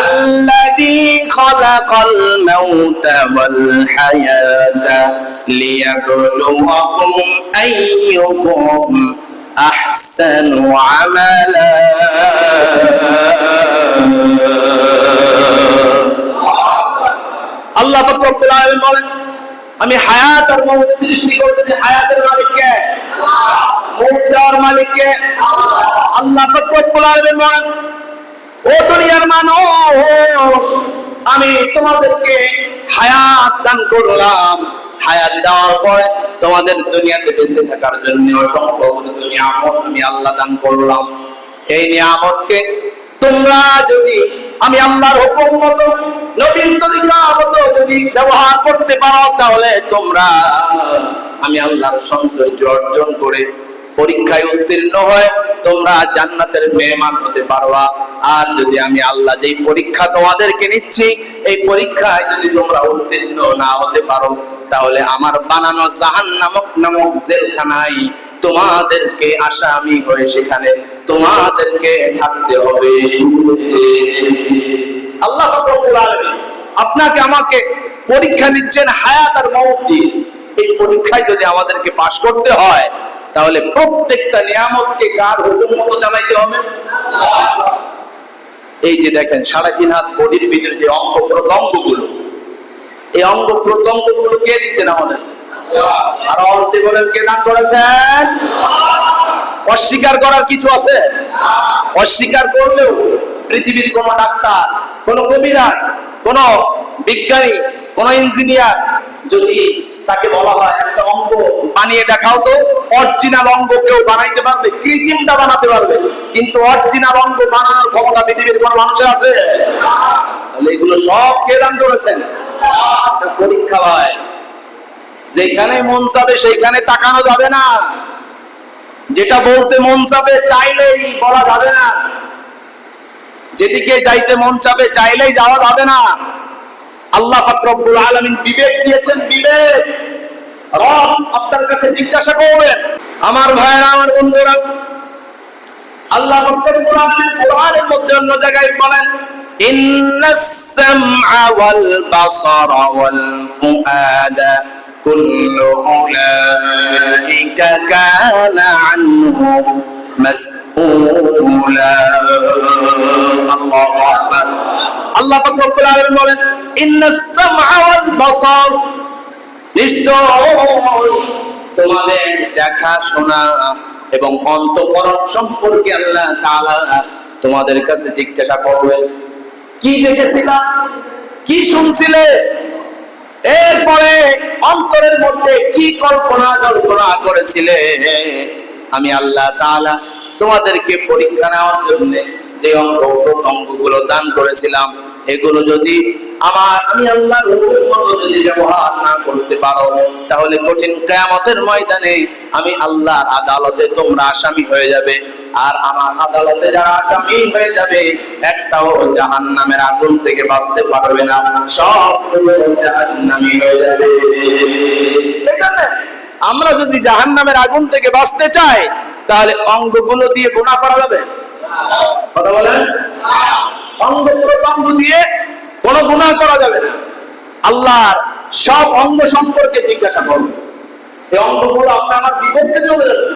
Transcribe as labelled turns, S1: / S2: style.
S1: الذي خلق الموت والحياة ليبلوكم أيكم أحسن عملا আল্লাহ পাক রব্বুল আলামিন বলেন আমি হায়াত আর মৌত সৃষ্টি করেছি হায়াতের মালিককে মৌত দেওয়ার মালিককে আল্লাহ পাক রব্বুল আলামিন বলেন ও দুনিয়ার মানুষ আমি তোমাদেরকে হায়াত দান করলাম। হায়াত দেওয়ার পরে তোমাদের দুনিয়াতে বেঁচে থাকার জন্য অসংখ্য আমি আল্লাহ দান করলাম। এই নিয়ামতকে তোমরা যদি আমি আল্লাহর হুকুম মতো, নবীর তরিকা মতো যদি ব্যবহার করতে পারো, তাহলে তোমরা আমি আল্লাহর সন্তুষ্টি অর্জন করে পরীক্ষায় উত্তীর্ণ হয় তোমরা জান্নাতের মেহমান হতে পারবা। আর যদি আমি আল্লাহ যেই পরীক্ষা তোমাদেরকে নিচ্ছি, এই পরীক্ষায় যদি তোমরা উত্তীর্ণ না হতে পারো, তাহলে আমার বানানো জাহান নামক নামক জেলখানায় তোমাদেরকে আসামি হয়ে সেখানে তোমাদেরকে থাকতে হবে। আল্লাহ আপনাকে আমাকে পরীক্ষা নিচ্ছেন হায়াত আর মৌত এই পরীক্ষায় যদি আমাদেরকে পাশ করতে হয়, তাহলে প্রত্যেকটা নিয়ামতকে কার হুকুম মতো চালাইতে হবে? এই যে দেখেন, সাড়ে তিন হাত বডির ভিতরে যে অঙ্গ প্রত্যঙ্গগুলো এই অঙ্গ প্রত্যঙ্গগুলো কে দিচ্ছেন আমাদের? আর অস্তি বলেন কে দান করেছেন? অস্বীকার করার কিছু আছে? অস্বীকার করলেও পৃথিবীর কোন ডাক্তার, কোন কবিরাজ, কোন বিজ্ঞানী, কোন ইঞ্জিনিয়ার যদি তাকে বলা হয় একটা অঙ্গ। বানিয়ে দেখাও তো অরিজিনাল অঙ্গ কেউ বানাইতে পারবে, কৃত্রিমটা বানাতে পারবে। কিন্তু অরিজিনাল অঙ্গ বানানোর ক্ষমতা পৃথিবীর কোন মানুষের আছে? তাহলে এগুলো সব কে দান করেছেন? পরীক্ষা হয় যেখানে মন চাবে সেইখানে তাকানো যাবে না। যেটা বলতে মন চাবে চাইলেই বলা যাবে না। যেদিকে যাইতে মন চাবে চাইলেই যাওয়া যাবে না। আল্লাহ পাক রব্বুল আলামিন বিবেক দিয়েছেন, বিবেক। রব আপনার কাছে জিজ্ঞাসা করবেন আমার ভাইয়েরা, আমার বন্ধুরা, আল্লাহ পাক রব্বুল আলামিন কোরআনের মধ্যে অন্য জায়গায় বলেন ওয়াল বাসারা ওয়াল ফুআদা কুল্লু উলাইকা কানা আনহু মাসউলা। আল্লাহু আকবার। নিশ্চয় তোমাদের দেখা, শোনা এবং অন্তঃকরণ সম্পর্কে আল্লাহ তোমাদের কাছে জিজ্ঞাসা করবেন কি দেখেছিলা? কি শুনছিলে? এরপরে অন্তরের মধ্যে কি কল্পনা কল্পনা করেছিলে? আমি আল্লাহ তাআলা তোমাদেরকে পরীক্ষা নেওয়ার জন্য যে অঙ্গ প্রত্যঙ্গগুলো দান করেছিলাম, এগুলো যদি আমার আমি আল্লাহর হুকুম যদি ব্যবহার না করতে পারো, তাহলে কঠিন ময়দানে আমি আল্লাহর আদালতে তোমরা আসামি হয়ে যাবে। আর আমার আদালতে যারা আসামি হয়ে যাবে, একটাও জাহান্নামের আগুন থেকে বাঁচতে পারবে না। সব জাহান্নামী হয়ে যাবে। আমরা যদি জাহান্নামের আগুন থেকে বাঁচতে চাই, তাহলে অঙ্গগুলো দিয়ে গুণা করা যাবে। কথা বলেন? অঙ্গ দিয়ে কোনো গুণা করা যাবে না। আল্লাহর সব অঙ্গ সম্পর্কে জিজ্ঞাসা করবে এই অঙ্গগুলো আপনার আমার বিপক্ষে চলে যাবে।